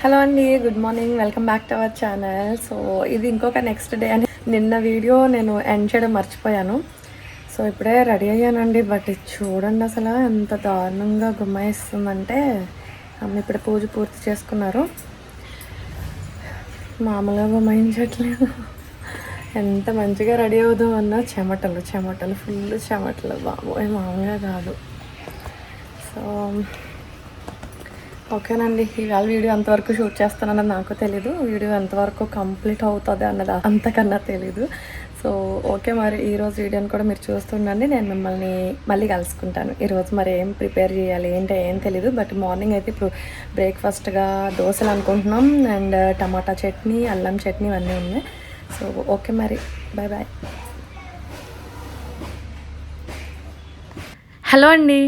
Hello అండి good morning welcome back to our channel so ఇది ఇంకొక నెక్స్ట్ డే అని నిన్న వీడియో నేను ఎండ్ చేయడం మర్చిపోయాను. సో ఇప్పుడే రెడీ అయ్యానండి బట్ చూడండి అసలు ఎంత దారుణంగా గుమ్మాయిస్తుందంటే అమ్మ ఇప్పుడు పూజ పూర్తి చేసుకున్నారు. మామూలుగా గుమ్మాయించట్లేదు. ఎంత మంచిగా రెడీ అవుదాం అన్నా చెమటలు చెమటలు ఫుల్ చెమటలు. బాబోయ్ మామూలుగా కాదు. సో ఓకేనండి. ఇవాళ వీడియో ఎంతవరకు షూట్ చేస్తానన్నది నాకు తెలీదు. వీడియో ఎంతవరకు కంప్లీట్ అవుతుంది అన్నది అంతకన్నా తెలీదు. సో ఓకే మరి. ఈరోజు వీడియోని కూడా మీరు చూస్తుండండి నేను మిమ్మల్ని మళ్ళీ కలుసుకుంటాను. ఈరోజు మరి ఏం ప్రిపేర్ చేయాలి ఏంటో ఏం తెలీదు. బట్ మార్నింగ్ అయితే ఇప్పుడు బ్రేక్ఫాస్ట్గా దోశలు అనుకుంటున్నాం అండ్ టమాటా చట్నీ అల్లం చట్నీ ఇవన్నీ ఉన్నాయి. సో ఓకే మరి. బాయ్ బాయ్ హలో అండి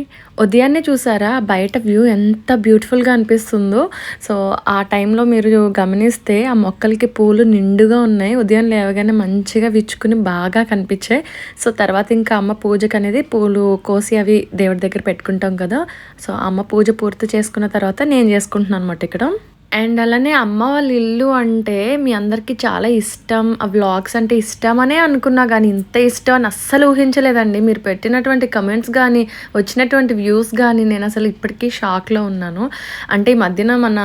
ఉదయాన్నే చూసారా? బయట వ్యూ ఎంత బ్యూటిఫుల్గా అనిపిస్తుందో. సో ఆ టైంలో మీరు గమనిస్తే ఆ మొక్కలకి పూలు నిండుగా ఉన్నాయి. ఉదయం లేవగానే మంచిగా విచ్చుకుని బాగా కనిపించాయి. సో తర్వాత ఇంకా అమ్మ పూజకు అనేది పూలు కోసి అవి దేవుడి దగ్గర పెట్టుకుంటాం కదా. సో అమ్మ పూజ పూర్తి చేసుకున్న తర్వాత నేను చేసుకుంటున్నాను అనమాట ఇక్కడ. అండ్ అలానే అమ్మ వాళ్ళ ఇల్లు అంటే మీ అందరికీ చాలా ఇష్టం. ఆ వ్లాగ్స్ అంటే ఇష్టం అనే అనుకున్నా కానీ ఇంత ఇష్టం అని అస్సలు ఊహించలేదండి. మీరు పెట్టినటువంటి కమెంట్స్ కానీ వచ్చినటువంటి వ్యూస్ కానీ నేను అసలు ఇప్పటికీ షాక్లో ఉన్నాను. అంటే ఈ మధ్యన మన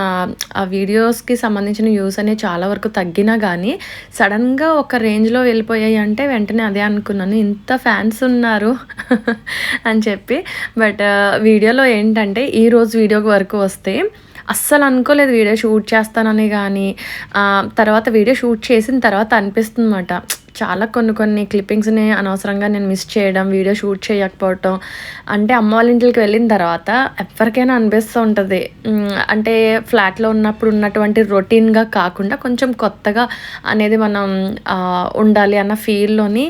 ఆ వీడియోస్కి సంబంధించిన వ్యూస్ అనేవి చాలా వరకు తగ్గినా కానీ సడన్గా ఒక రేంజ్లో వెళ్ళిపోయాయి అంటే వెంటనే అదే అనుకున్నాను. ఇంత ఫ్యాన్స్ ఉన్నారు అని చెప్పి. బట్ వీడియోలో ఏంటంటే ఈరోజు వీడియో వరకు వస్తే అస్సలు అనుకోలేదు వీడియో షూట్ చేస్తానని కానీ తర్వాత వీడియో షూట్ చేసిన తర్వాత అనిపిస్తుంది అన్నమాట చాలా కొన్ని కొన్ని క్లిప్పింగ్స్ని అనవసరంగా నేను మిస్ చేయడం వీడియో షూట్ చేయకపోవటం. అంటే అమ్మ వాళ్ళ ఇంటికి వెళ్ళిన తర్వాత ఎవరికైనా అనిపిస్తూ ఉంటుంది. అంటే ఫ్లాట్లో ఉన్నప్పుడు ఉన్నటువంటి రొటీన్గా కాకుండా కొంచెం కొత్తగా అనేది మనం ఉండాలి అన్న ఫీల్లోని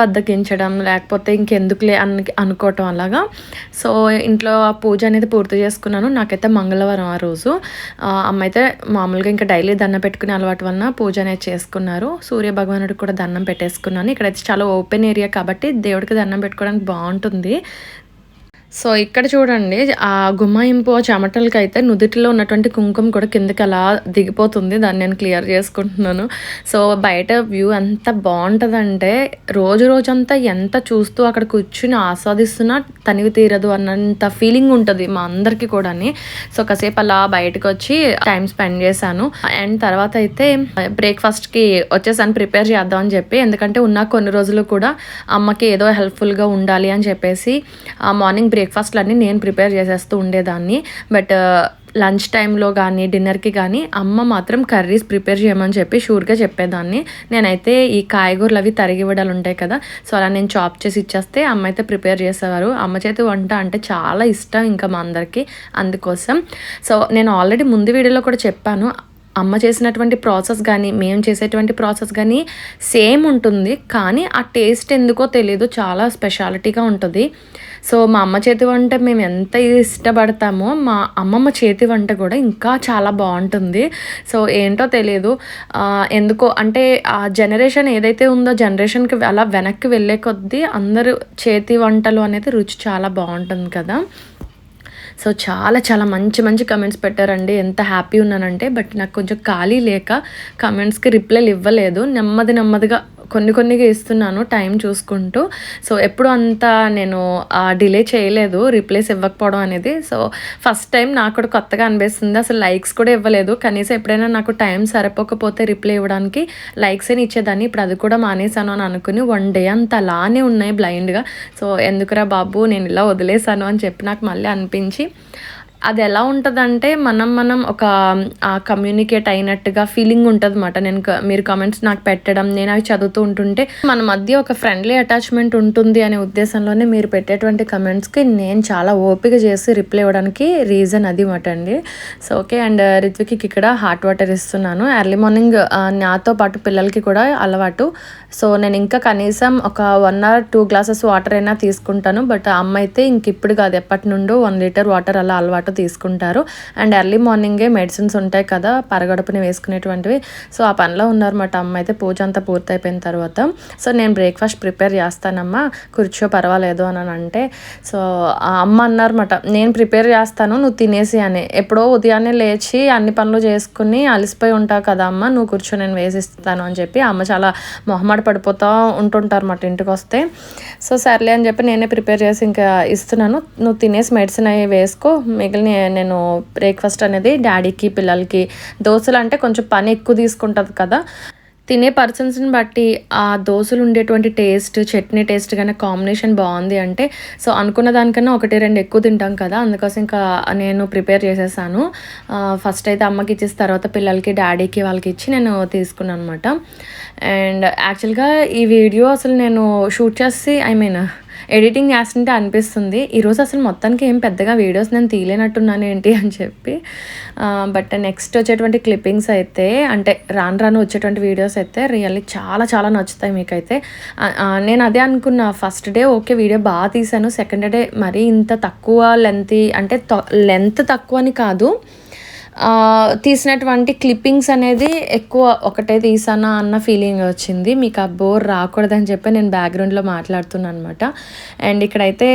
బద్దకించడం లేకపోతే ఇంకెందుకులే అని అనుకోవటం అలాగా. సో ఇంట్లో పూజ అనేది పూర్తి చేసుకున్నాను. నాకైతే మంగళవారం ఆ రోజు. అమ్మ అయితే మామూలుగా ఇంకా డైలీ దండం పెట్టుకునే అలవాటు వలన పూజ అనేది చేసుకున్నారు. సూర్య భగవానుడికి కూడా దండం పెట్టేసుకున్నాను. ఇక్కడైతే చాలా ఓపెన్ ఏరియా కాబట్టి దేవుడికి దండం పెట్టుకోవడానికి బాగుంటుంది. సో ఇక్కడ చూడండి ఆ గుమ్మాయింపు చెమటలకి అయితే నుదుటిలో ఉన్నటువంటి కుంకుమ కూడా కిందకి అలా దిగిపోతుంది. దాన్ని నేను క్లియర్ చేసుకుంటున్నాను. సో బయట వ్యూ ఎంత బాగుంటుందంటే రోజు రోజంతా ఎంత చూస్తూ అక్కడ కూర్చుని ఆస్వాదిస్తున్నా తనివి తీరదు అన్నంత ఫీలింగ్ ఉంటుంది మా అందరికీ కూడా సో కాసేపు అలా బయటకు వచ్చి టైం స్పెండ్ చేశాను. అండ్ తర్వాత అయితే బ్రేక్ఫాస్ట్కి వచ్చేసాను ప్రిపేర్ చేద్దాం అని చెప్పి. ఎందుకంటే ఉన్న కొన్ని రోజులు కూడా అమ్మకి ఏదో హెల్ప్ఫుల్గా ఉండాలి అని చెప్పేసి మార్నింగ్ బ్రేక్ఫాస్ట్లు అన్నీ నేను ప్రిపేర్ చేసేస్తూ ఉండేదాన్ని. బట్ లంచ్ టైంలో కానీ డిన్నర్కి కానీ అమ్మ మాత్రం కర్రీస్ ప్రిపేర్ చేయమని చెప్పి షూర్గా చెప్పేదాన్ని. నేనైతే ఈ కాయగూరలు అవి తరిగివ్వడాలు ఉంటాయి కదా సో అలా నేను చాప్ చేసి ఇచ్చేస్తే అమ్మ అయితే ప్రిపేర్ చేసేవారు. అమ్మ చేతి వంట అంటే చాలా ఇష్టం ఇంకా మా అందరికీ అందుకోసం. సో నేను ఆల్రెడీ ముందు వీడియోలో కూడా చెప్పాను అమ్మ చేసినటువంటి ప్రాసెస్ కానీ మేము చేసేటువంటి ప్రాసెస్ కానీ సేమ్ ఉంటుంది కానీ ఆ టేస్ట్ ఎందుకో తెలియదు చాలా స్పెషాలిటీగా ఉంటుంది. సో మా అమ్మ చేతి వంట మేము ఎంత ఇష్టపడతామో మా అమ్మమ్మ చేతి వంట కూడా ఇంకా చాలా బాగుంటుంది. సో ఏంటో తెలియదు ఎందుకో అంటే ఆ జనరేషన్ ఏదైతే ఉందో జనరేషన్కి అలా వెనక్కి వెళ్ళే కొద్దీ అందరూ చేతి వంటలు అనేది రుచి చాలా బాగుంటుంది కదా. సో చాలా చాలా మంచి మంచి కమెంట్స్ పెట్టారండి. ఎంత హ్యాపీ ఉన్నానంటే బట్ నాకు కొంచెం ఖాళీ లేక కమెంట్స్కి రిప్లైలు ఇవ్వలేదు. నెమ్మది నెమ్మదిగా కొన్ని కొన్నిగా ఇస్తున్నాను టైం చూసుకుంటూ. సో ఎప్పుడు అంత నేను డిలే చేయలేదు రిప్లేస్ ఇవ్వకపోవడం అనేది. సో ఫస్ట్ టైం నాకు కూడా కొత్తగా అనిపిస్తుంది అసలు లైక్స్ కూడా ఇవ్వలేదు. కనీసం ఎప్పుడైనా నాకు టైం సరిపోకపోతే రిప్లై ఇవ్వడానికి లైక్స్ అని ఇచ్చేదాన్ని. ఇప్పుడు అది కూడా మానేశాను అని అనుకుని వన్ డే అంత అలానే ఉన్నాయి బ్లైండ్గా. సో ఎందుకురా బాబు నేను ఇలా వదిలేశాను అని చెప్పి నాకు మళ్ళీ అనిపించి. అది ఎలా ఉంటుందంటే మనం మనం ఒక కమ్యూనికేట్ అయినట్టుగా ఫీలింగ్ ఉంటుంది అనమాట నేను మీరు కమెంట్స్ నాకు పెట్టడం నేను అవి చదువుతూ ఉంటుంటే మన మధ్య ఒక ఫ్రెండ్లీ అటాచ్మెంట్ ఉంటుంది అనే ఉద్దేశంలోనే మీరు పెట్టేటువంటి కమెంట్స్కి నేను చాలా ఓపిక చేసి రిప్లై ఇవ్వడానికి రీజన్ అది మాట అండి. సో ఓకే అండ్ రిత్వికి ఇక్కడ హాట్ వాటర్ ఇస్తున్నాను. ఎర్లీ మార్నింగ్ uh, నాతో పాటు పిల్లలకి కూడా అలవాటు. సో నేను ఇంకా కనీసం ఒక one hour two glasses water అయినా తీసుకుంటాను. బట్ అమ్మ అయితే ఇంక ఇప్పుడు కాదు ఎప్పటి నుండో వన్ లీటర్ వాటర్ అలా అలవాటు తీసుకుంటారు. అండ్ ఎర్లీ మార్నింగే మెడిసిన్స్ ఉంటాయి కదా పరగడుపుని వేసుకునేటువంటివి. సో ఆ పనిలో ఉన్నారన్నమాట అమ్మ అయితే పూజ అంతా పూర్తయిపోయిన తర్వాత. సో నేను బ్రేక్ఫాస్ట్ ప్రిపేర్ చేస్తానమ్మా కూర్చో పర్వాలేదు అని అంటే. సో ఆ అమ్మ అన్నారన్నమాట నేను ప్రిపేర్ చేస్తాను నువ్వు తినేసి అని. ఎప్పుడో ఉదయాన్నే లేచి అన్ని పనులు చేసుకుని అలసిపోయి ఉంటావు కదా అమ్మ నువ్వు కూర్చో నేను వేసిస్తాను అని చెప్పి అమ్మ చాలా మొహమాట పడిపోతూ ఉంటుంటారు అన్నమాట ఇంటికి వస్తే. సో సర్లే అని చెప్పి నేనే ప్రిపేర్ చేసి ఇంకా ఇస్తున్నాను. నువ్వు తినేసి మెడిసిన్ అవి వేసుకో. మిగిలిన నేను బ్రేక్ఫాస్ట్ అనేది డాడీకి పిల్లలకి. దోశలు అంటే కొంచెం పని ఎక్కువ తీసుకుంటుంది కదా. తినే పర్సన్స్ని బట్టి ఆ దోశలు ఉండేటువంటి టేస్ట్ చట్నీ టేస్ట్ కానీ కాంబినేషన్ బాగుంది అంటే సో అనుకున్న దానికన్నా ఒకటి రెండు ఎక్కువ తింటాం కదా అందుకోసం ఇంకా నేను ప్రిపేర్ చేసేసాను. ఫస్ట్ అయితే అమ్మకి ఇచ్చేసి తర్వాత పిల్లలకి డాడీకి వాళ్ళకి ఇచ్చి నేను తీసుకున్నాను అనమాట అండ్ యాక్చువల్గా ఈ వీడియో అసలు నేను షూట్ చేసి ఐ మీన్ ఎడిటింగ్ చేస్తుంటే అనిపిస్తుంది. ఈరోజు అసలు మొత్తానికి ఏం పెద్దగా వీడియోస్ నేను తీయలేనట్టున్నాను ఏంటి అని చెప్పి. బట్ నెక్స్ట్ వచ్చేటువంటి క్లిప్పింగ్స్ అయితే అంటే రాను రాను వచ్చేటువంటి వీడియోస్ అయితే రియల్లీ చాలా చాలా నచ్చుతాయి మీకైతే. నేను అదే అనుకున్నా ఫస్ట్ డే ఓకే వీడియో బాగా తీసాను సెకండ్ డే మరీ ఇంత తక్కువ లెంత్ అంటే లెంత్ తక్కువ అని కాదు. తీసినటువంటి క్లిప్పింగ్స్ అనేది ఎక్కువ ఒకటే తీసానా అన్న ఫీలింగ్ వచ్చింది. మీకు ఆ బోర్ రాకూడదని చెప్పి నేను బ్యాక్గ్రౌండ్లో మాట్లాడుతున్నాను అనమాట అండ్ ఇక్కడైతే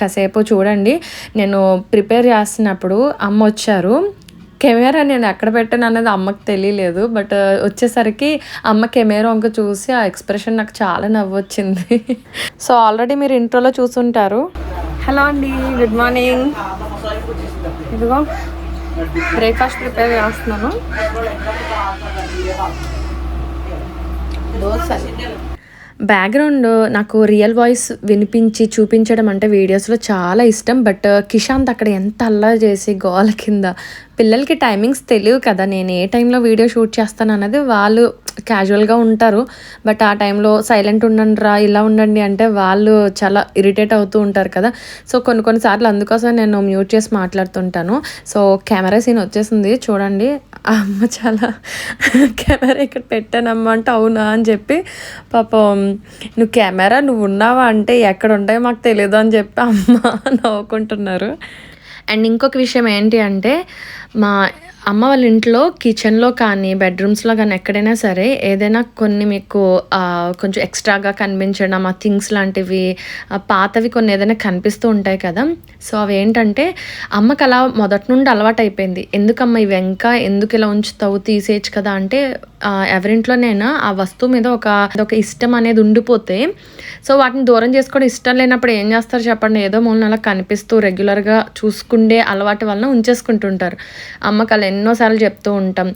కాసేపు చూడండి. నేను ప్రిపేర్ చేస్తున్నప్పుడు అమ్మ వచ్చారు. కెమెరా నేను ఎక్కడ పెట్టాను అనేది అమ్మకి తెలియలేదు. బట్ వచ్చేసరికి అమ్మ కెమెరా వంక చూసి ఆ ఎక్స్ప్రెషన్ నాకు చాలా నవ్వు వచ్చింది. సో ఆల్రెడీ మీరు ఇంట్రోలో చూసుంటారు. హలో అండి గుడ్ మార్నింగ్ ఇదిగో. బ్రేక్ఫాస్ట్ ప్రిపేర్ చేస్తున్నాను. దోశ. బ్యాక్గ్రౌండ్ నాకు రియల్ వాయిస్ వినిపించి చూపించడం అంటే వీడియోస్లో చాలా ఇష్టం బట్ కిషాంత్ అక్కడ ఎంత అల్లా చేసి గోల కింద పిల్లలకి టైమింగ్స్ తెలియవు కదా నేను ఏ టైంలో వీడియో షూట్ చేస్తాను అన్నది వాళ్ళు క్యాజువల్గా ఉంటారు. బట్ ఆ టైంలో సైలెంట్ ఉండండి రా ఇలా ఉండండి అంటే వాళ్ళు చాలా ఇరిటేట్ అవుతూ ఉంటారు కదా. సో కొన్ని కొన్నిసార్లు అందుకోసం నేను మ్యూట్ చేసి మాట్లాడుతుంటాను. సో కెమెరా సీన్ వచ్చేసింది. చూడండి. అమ్మ చాలా కెమెరా ఇక్కడ పెట్టానమ్మ అంటే అవునా అని చెప్పి పాపం నువ్వు కెమెరా నువ్వు ఉన్నావా అంటే ఎక్కడ ఉంటాయో మాకు తెలియదు అని చెప్పి అమ్మ నవ్వుకుంటున్నారు. అండ్ ఇంకొక విషయం ఏంటి అంటే మా అమ్మ వాళ్ళ ఇంట్లో కిచెన్లో కానీ బెడ్రూమ్స్లో కానీ ఎక్కడైనా సరే ఏదైనా కొన్ని మీకు కొంచెం ఎక్స్ట్రాగా కనిపించడం ఆ థింగ్స్ లాంటివి పాతవి కొన్ని ఏదైనా కనిపిస్తూ ఉంటాయి కదా. సో అవి ఏంటంటే అమ్మకి అలా మొదటి నుండి అలవాటు అయిపోయింది. ఎందుకమ్మ ఇవి ఇంకా ఎందుకు ఇలా ఉంచుతావు తీసేయచ్చు కదా అంటే ఎవరింట్లోనైనా ఆ వస్తువు మీద ఒక ఒక ఇష్టం అనేది ఉండిపోతే సో వాటిని దూరం చేసుకోవడం ఇష్టం లేనప్పుడు ఏం చేస్తారు చెప్పండి? ఏదో మూలన అలా కనిపిస్తూ రెగ్యులర్గా చూసుకుండే అలవాటు వలన ఉంచేసుకుంటుంటారు. అమ్మకాలు ఎన్నోసార్లు చెప్తూ ఉంటాం.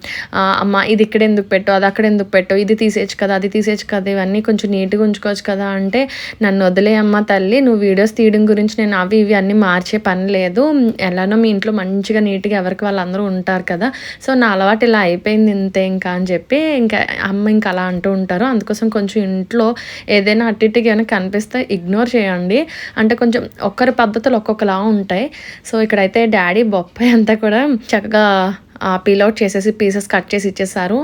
అమ్మ ఇది ఇక్కడ ఎందుకు పెట్టు అది అక్కడ ఎందుకు పెట్టు ఇది తీసేయచ్చు కదా అది తీసేయచ్చు కదా ఇవన్నీ కొంచెం నీట్గా ఉంచుకోవచ్చు కదా అంటే నన్ను వదిలే అమ్మ తల్లి నువ్వు వీడియోస్ తీయడం గురించి నేను అవి ఇవి అన్నీ మార్చే పని లేదు. ఎలానో మీ ఇంట్లో మంచిగా నీట్గా ఎవరికి వాళ్ళందరూ ఉంటారు కదా. సో నా అలవాటు ఇలా అయిపోయింది ఇంతే ఇంకా అని చెప్పి ఇంకా అమ్మ ఇంకా అలా అంటూ ఉంటారు. అందుకోసం కొంచెం ఇంట్లో ఏదైనా అటు ఇటుకి కనిపిస్తే ఇగ్నోర్ చేయండి. అంటే కొంచెం ఒక్కరి పద్ధతులు ఒక్కొక్కలా ఉంటాయి. సో ఇక్కడైతే డాడీ బొప్పాయి అంతా కూడా చక్కగా పీల్అవుట్ చేసేసి పీసెస్ కట్ చేసి ఇచ్చేసారు.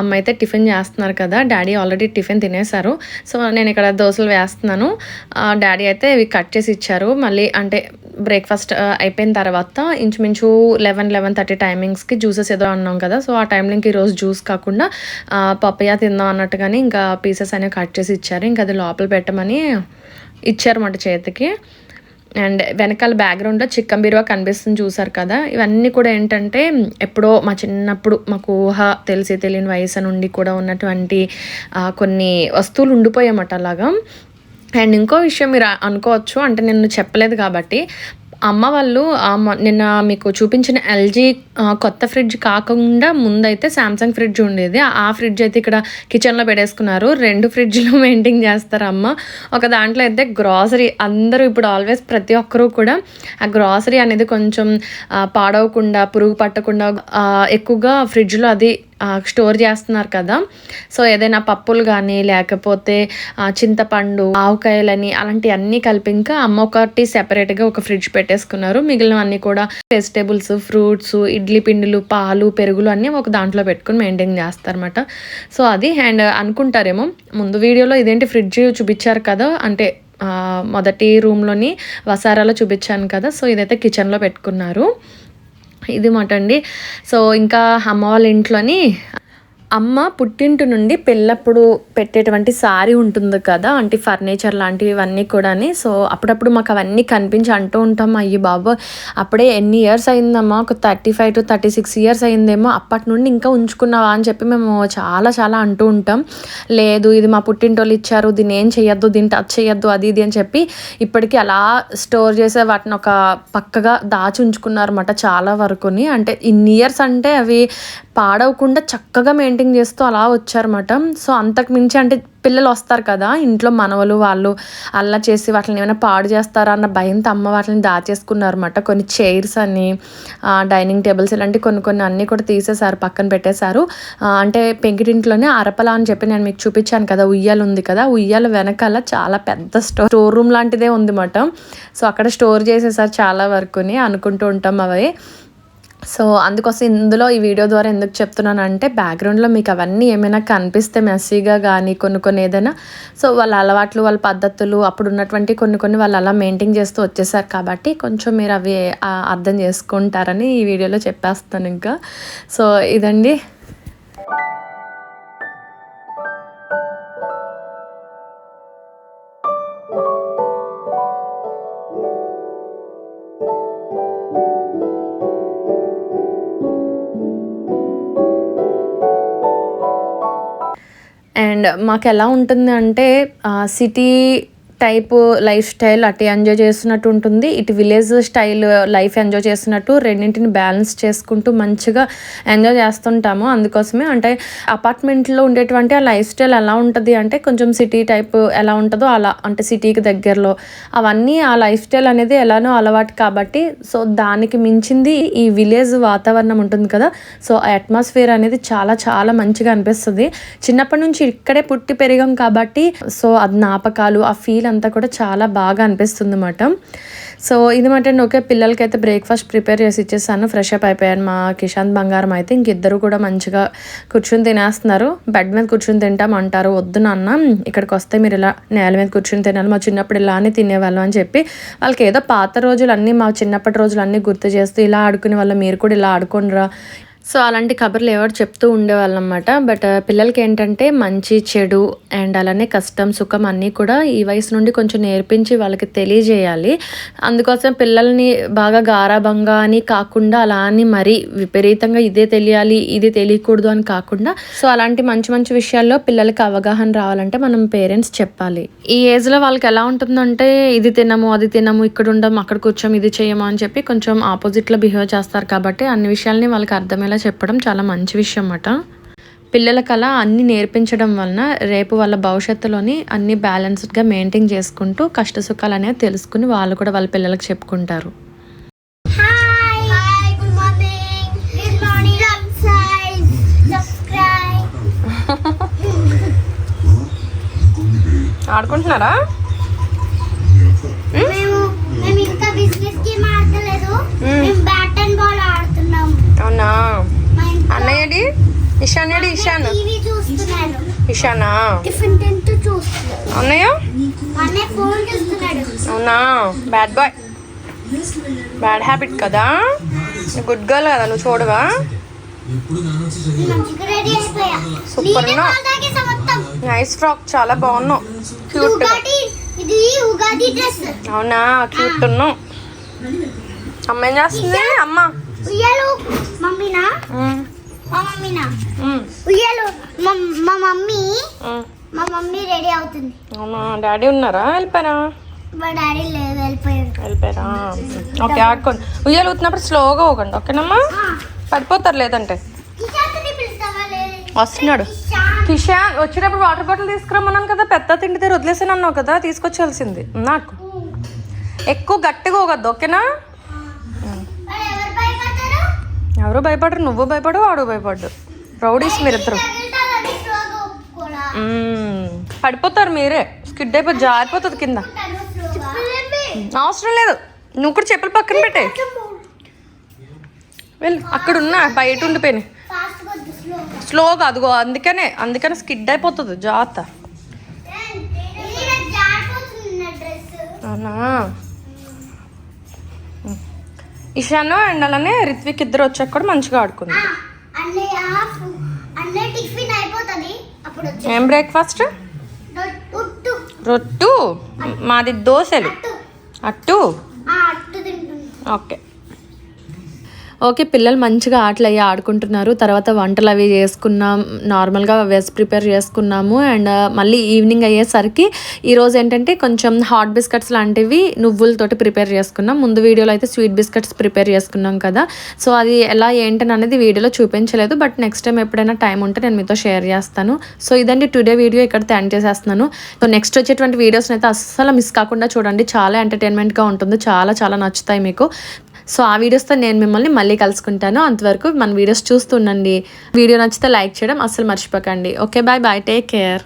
అమ్మ అయితే టిఫిన్ చేస్తున్నారు కదా డాడీ ఆల్రెడీ టిఫిన్ తినేశారు సో నేను ఇక్కడ దోశలు వేస్తున్నాను. డాడీ అయితే ఇవి కట్ చేసి ఇచ్చారు. మళ్ళీ అంటే బ్రేక్ఫాస్ట్ అయిపోయిన తర్వాత ఇంచుమించు లెవెన్ లెవెన్ థర్టీ టైమింగ్స్కి జ్యూసెస్ ఏదో అన్నాం కదా సో ఆ టైంలో ఇంక ఈరోజు జ్యూస్ కాకుండా పప్పయ్య తిందాం అన్నట్టుగానే ఇంకా పీసెస్ అనేవి కట్ చేసి ఇచ్చారు. ఇంకా అది లోపల పెట్టమని ఇచ్చారన్నమాట చేతికి. అండ్ వెనకాల బ్యాక్గ్రౌండ్లో చిక్కం బీరువా కనిపిస్తుంది చూసారు కదా. ఇవన్నీ కూడా ఏంటంటే ఎప్పుడో మా చిన్నప్పుడు మాకు ఊహ తెలిసి తెలియని వయసు నుండి కూడా ఉన్నటువంటి కొన్ని వస్తువులు ఉండిపోయామట అలాగా. అండ్ ఇంకో విషయం మీరు అనుకోవచ్చు అంటే నేను చెప్పలేదు కాబట్టి అమ్మ వాళ్ళు నిన్న మీకు చూపించిన ఎల్జీ కొత్త ఫ్రిడ్జ్ కాకుండా ముందైతే శాంసంగ్ ఫ్రిడ్జ్ ఉండేది. ఆ ఫ్రిడ్జ్ అయితే ఇక్కడ కిచెన్లో పెట్టేసుకున్నారు. రెండు ఫ్రిడ్జ్లు మెయింటైన్ చేస్తారు అమ్మ. ఒక దాంట్లో అయితే గ్రాసరీ అందరూ ఇప్పుడు ఆల్వేస్ ప్రతి ఒక్కరూ కూడా ఆ గ్రాసరీ అనేది కొంచెం పాడవకుండా పురుగు పట్టకుండా ఎక్కువగా ఫ్రిడ్జ్లో అది స్టోర్ చేస్తున్నారు కదా. సో ఏదైనా పప్పులు కానీ లేకపోతే చింతపండు ఆవకాయలని అలాంటివన్నీ కలిపి ఇంకా అమ్మ ఒకటి సెపరేట్గా ఒక ఫ్రిడ్జ్ పెట్టేసుకున్నారు. మిగిలినవన్నీ కూడా వెజిటేబుల్స్ ఫ్రూట్స్ ఇడ్లీ పిండిలు పాలు పెరుగులు అన్నీ ఒక దాంట్లో పెట్టుకుని మెయింటైన్ చేస్తారన్నమాట. సో అది అండ్ అనుకుంటారేమో. ముందు వీడియోలో ఇదేంటి ఫ్రిడ్జ్ చూపించారు కదా. అంటే మొదటి రూమ్లోని వసారాలో చూపించాను కదా. సో ఇదైతే కిచెన్లో పెట్టుకున్నారు. ఇది మాట అండి. సో ఇంకా అమ్మ వాళ్ళ ఇంట్లోని అమ్మ పుట్టింటి నుండి పెళ్ళప్పుడు పెట్టేటువంటి సారీ ఉంటుంది కదా అంటే ఫర్నిచర్ లాంటివి కూడాని. సో అప్పుడప్పుడు మాకు అవన్నీ కనిపించి అంటూ ఉంటాం అయ్యి బాబు అప్పుడే ఎన్ని ఇయర్స్ అయిందమ్మా ఒక thirty five to thirty six years అయిందేమో అప్పటి నుండి ఇంకా ఉంచుకున్నావా అని చెప్పి మేము చాలా చాలా అంటూ ఉంటాం. లేదు ఇది మా పుట్టింటోళ్ళు ఇచ్చారు దీన్ని ఏం చేయొద్దు దీన్ని టచ్ చేయొద్దు అది ఇది అని చెప్పి ఇప్పటికీ అలా స్టోర్ చేసే వాటిని ఒక పక్కగా దాచి ఉంచుకున్నారన్నమాట చాలా వరకుని. అంటే ఇన్ని ఇయర్స్ అంటే అవి పాడవకుండా చక్కగా మెయింటైన్ చేస్తూ అలా వచ్చారన్నమాట. సో అంతకు మించి అంటే పిల్లలు వస్తారు కదా ఇంట్లో మనవలు వాళ్ళు అల్లా చేసి వాటిని ఏమైనా పాడు చేస్తారా అన్న భయంతో అమ్మ వాటిని దాచేసుకున్నారన్నమాట. కొన్ని చైర్స్ అని డైనింగ్ టేబుల్స్ ఇలాంటి కొన్ని కొన్ని అన్నీ కూడా తీసేశారు పక్కన పెట్టేశారు. అంటే పెంకిటింట్లోనే అరపల అని చెప్పి నేను మీకు చూపించాను కదా ఉయ్యాల ఉంది కదా ఉయ్యాల వెనకాల చాలా పెద్ద స్టోర్ స్టోర్ రూమ్ లాంటిదే ఉంది మాట సో అక్కడ స్టోర్ చేసేసారు చాలా వరకుని అనుకుంటూ ఉంటాం అవి. సో అందుకోసం ఇందులో ఈ వీడియో ద్వారా ఎందుకు చెప్తున్నానంటే బ్యాక్గ్రౌండ్లో మీకు అవన్నీ ఏమైనా కనిపిస్తే మెస్సీగా కానీ కొన్ని కొన్ని ఏదైనా సో వాళ్ళ అలవాట్లు వాళ్ళ పద్ధతులు అప్పుడు ఉన్నటువంటి కొన్ని కొన్ని వాళ్ళు అలా మెయింటైన్ చేస్తూ వచ్చేసారు కాబట్టి కొంచెం మీరు అవి అర్థం చేసుకుంటారని ఈ వీడియోలో చెప్పేస్తాను ఇంకా. సో ఇదండి. అండ్ మాకు ఎలా ఉంటుంది అంటే సిటీ టైప్ లైఫ్ స్టైల్ అటు ఎంజాయ్ చేస్తున్నట్టు ఉంటుంది. ఇటు విలేజ్ స్టైల్ లైఫ్ ఎంజాయ్ చేస్తున్నట్టు రెండింటిని బ్యాలెన్స్ చేసుకుంటూ మంచిగా ఎంజాయ్ చేస్తుంటాము. అందుకోసమే అంటే అపార్ట్మెంట్లో ఉండేటువంటి ఆ లైఫ్ స్టైల్ ఎలా ఉంటుంది అంటే కొంచెం సిటీ టైప్ ఎలా ఉంటుందో అలా అంటే సిటీకి దగ్గరలో. అవన్నీ ఆ లైఫ్ స్టైల్ అనేది ఎలానో అలవాటు కాబట్టి సో దానికి మించింది ఈ విలేజ్ వాతావరణం ఉంటుంది కదా. సో ఆ అట్మాస్ఫియర్ అనేది చాలా చాలా మంచిగా అనిపిస్తుంది. చిన్నప్పటి నుంచి ఇక్కడే పుట్టి పెరిగాం కాబట్టి సో అది జ్ఞాపకాలు ఆ ఫీల్ అంతా కూడా చాలా బాగా అనిపిస్తుంది అన్నమాట సో ఇది మాట ఓకే పిల్లలకైతే బ్రేక్ఫాస్ట్ ప్రిపేర్ చేసి ఇచ్చేసాను. ఫ్రెష్ అప్ అయిపోయాను మా కిషాంత్ బంగారం అయితే. ఇంకిద్దరు కూడా మంచిగా కూర్చుని తినేస్తున్నారు. బెడ్ మీద కూర్చుని తింటాం అంటారు. వద్దు నాన్న ఇక్కడికి వస్తే మీరు ఇలా నేల మీద కూర్చుని తినాలి. మా చిన్నప్పుడు ఇలానే తినేవాళ్ళం అని చెప్పి వాళ్ళకి ఏదో పాత రోజులు అన్నీ మా చిన్నప్పటి రోజులు అన్నీ గుర్తు చేస్తూ ఇలా ఆడుకునే వాళ్ళం. మీరు కూడా ఇలా ఆడుకోండిరా. సో అలాంటి కబుర్లు ఎవరు చెప్తూ ఉండేవాళ్ళం అనమాట బట్ పిల్లలకి ఏంటంటే మంచి చెడు అండ్ అలానే కష్టం సుఖం అన్నీ కూడా ఈ వయసు నుండి కొంచెం నేర్పించి వాళ్ళకి తెలియజేయాలి. అందుకోసం పిల్లల్ని బాగా గారాభంగా అని కాకుండా అలా అని మరీ విపరీతంగా ఇదే తెలియాలి ఇది తెలియకూడదు అని కాకుండా సో అలాంటి మంచి మంచి విషయాల్లో పిల్లలకి అవగాహన రావాలంటే మనం పేరెంట్స్ చెప్పాలి. ఈ ఏజ్లో వాళ్ళకి ఎలా ఉంటుందంటే ఇది తినము అది తినము ఇక్కడ ఉండము అక్కడ కూర్చోము ఇది చేయము అని చెప్పి కొంచెం ఆపోజిట్లో బిహేవ్ చేస్తారు కాబట్టి అన్ని విషయాల్ని వాళ్ళకి అర్థమయ్యేలా చెప్పడం చాలా మంచి విషయం అన్నమాట పిల్లలకి అలా అన్ని నేర్పించడం వలన రేపు వాళ్ళ భవిష్యత్తులోని అన్ని బ్యాలెన్స్డ్గా మెయింటైన్ చేసుకుంటూ కష్ట సుఖాలు అనేవి తెలుసుకుని వాళ్ళు కూడా వాళ్ళ పిల్లలకు చెప్పుకుంటారు. ఆడుకుంటున్నారా? మేము మేము ఇంకా బిజినెస్కి మేము బ్యాట్ అండ్ బాల్ ఆడుతున్నాం అవునా? అన్నయ్యడి? ఇషాన్. ఇషాన్? ఇషానా అన్నయ్య? అవునా? Bad boy. బ్యాడ్ హ్యాబిట్ కదా? గుడ్ గర్ల్ కదా నువ్వు చూడవా? మొత్తం? నైస్ ఫ్రాక్ చాలా బాగున్నావు. క్యూట్ అవునా? క్యూట్ ఉన్నావు. అమ్మ ఏం చేస్తుంది? అమ్మ. ఉయ్యాలు మమ్మీనా? మా మమ్మీనా? ఉయ్యాలు మా మా మమ్మీ. మా మమ్మీ రెడీ అవుతుంది. అవునా? డాడీ ఉన్నారా? వెళ్ళిపోయారా? మా డాడీ లేదు వెళ్ళిపోయారు వెళ్ళిపోయారా? ఓకే ఆడుకోండి ఉయ్యాలు ఊతున్నప్పుడు స్లోగా పోకండి ఓకేనమ్మా? పడిపోతారు లేదంటే. వస్తున్నాడు. కిషాన్. వచ్చేటప్పుడు వాటర్ బాటిల్ తీసుకురమ్మన్నాను కదా పెద్ద తిండి దగ్గర వదిలేసాను అన్నావు కదా తీసుకొచ్చాల్సింది నాకు. ఎక్కువ గట్టిగా పోగద్దు ఓకేనా? ఎవరు భయపడరు నువ్వు భయపడు వాడు భయపడ్డు. రౌడీస్ మీరిద్దరు. పడిపోతారు మీరే. స్కిడ్ అయిపోయి జారిపోతుంది కింద. అవసరం లేదు. నువ్వు కూడా చెప్పులు పక్కన పెట్టే. వెళ్ళు అక్కడ ఉన్నా బయట ఉండిపోయినాయి స్లోగా అదిగో అందుకనే అందుకనే స్కిడ్ అయిపోతుంది జాగ్రత్త. అవునా? ఇషాను అండ్ అలానే రిత్విక్ ఇద్దరు వచ్చాక కూడా మంచిగా ఆడుకుంది. ఏం బ్రేక్ఫాస్ట్? రొట్టు. మాది దోశలు. అట్టు. ఓకే. ఓకే పిల్లలు మంచిగా ఆటలు అయ్యి ఆడుకుంటున్నారు. తర్వాత వంటలు అవి చేసుకున్నాం. నార్మల్గా వెజ్ ప్రిపేర్ చేసుకున్నాము. అండ్ మళ్ళీ ఈవినింగ్ అయ్యేసరికి ఈరోజు ఏంటంటే కొంచెం హాట్ బిస్కెట్స్ లాంటివి నువ్వులతోటి ప్రిపేర్ చేసుకున్నాం. ముందు వీడియోలో అయితే స్వీట్ బిస్కెట్స్ ప్రిపేర్ చేసుకున్నాం కదా. సో అది ఎలా ఏంటని అనేది వీడియోలో చూపించలేదు. బట్ నెక్స్ట్ టైం ఎప్పుడైనా టైం ఉంటే నేను మీతో షేర్ చేస్తాను. సో ఇదండి టుడే వీడియో. ఇక్కడ ఎండ్ చేసేస్తున్నాను. సో నెక్స్ట్ వచ్చేటువంటి వీడియోస్ అయితే అస్సలు మిస్ కాకుండా చూడండి. చాలా ఎంటర్టైన్మెంట్గా ఉంటుంది. చాలా చాలా నచ్చుతాయి మీకు. సో ఆ వీడియోస్తో నేను మిమ్మల్ని మళ్ళీ కలుసుకుంటాను. అంతవరకు మన వీడియోస్ చూస్తుండండి వీడియో నచ్చితే లైక్ చేయడం అస్సలు మర్చిపోకండి. Okay bye bye take care.